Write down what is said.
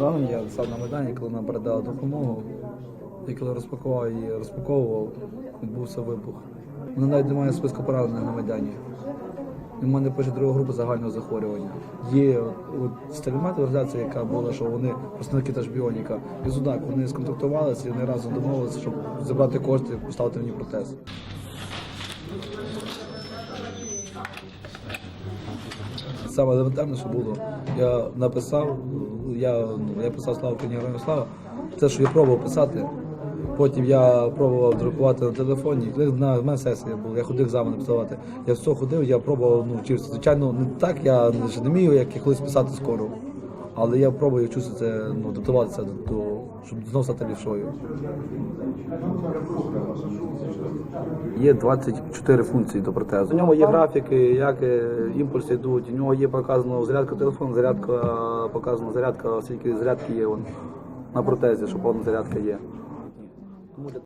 Рано я став на Майдані, коли нам передали допомогу. І коли розпакував її, розпаковував, відбувся вибух. Вона навіть навіть немає списку поранених на Майдані. У мене пише друга група загального захворювання. Є от, сталімат яка була, що вони представники теж біоніка. І Зудак, вони сконтактувалися і вони разом домовилися, щоб забрати кошти і поставити мені протез. Саме елементарне, що було, я написав, я, ну, я писав слава Україні Героям Слава. Те, що я пробував писати. Потім я пробував друкувати на телефоні. Коли на мене сесія була, я ходив екзамени писати. Я все ходив, я пробував, ну вчився. Звичайно, не так, я ще не вмію, як я колись писати скоро. Але я пробую вчуся це, ну, дотуватися до, до щоб знову стати лівшою. Є 24 функції до протезу. У нього є графіки, як е, імпульси йдуть, у нього є показано зарядка телефону, зарядка показано зарядка, скільки зарядки є вон, на протезі, що повна зарядка є. mucho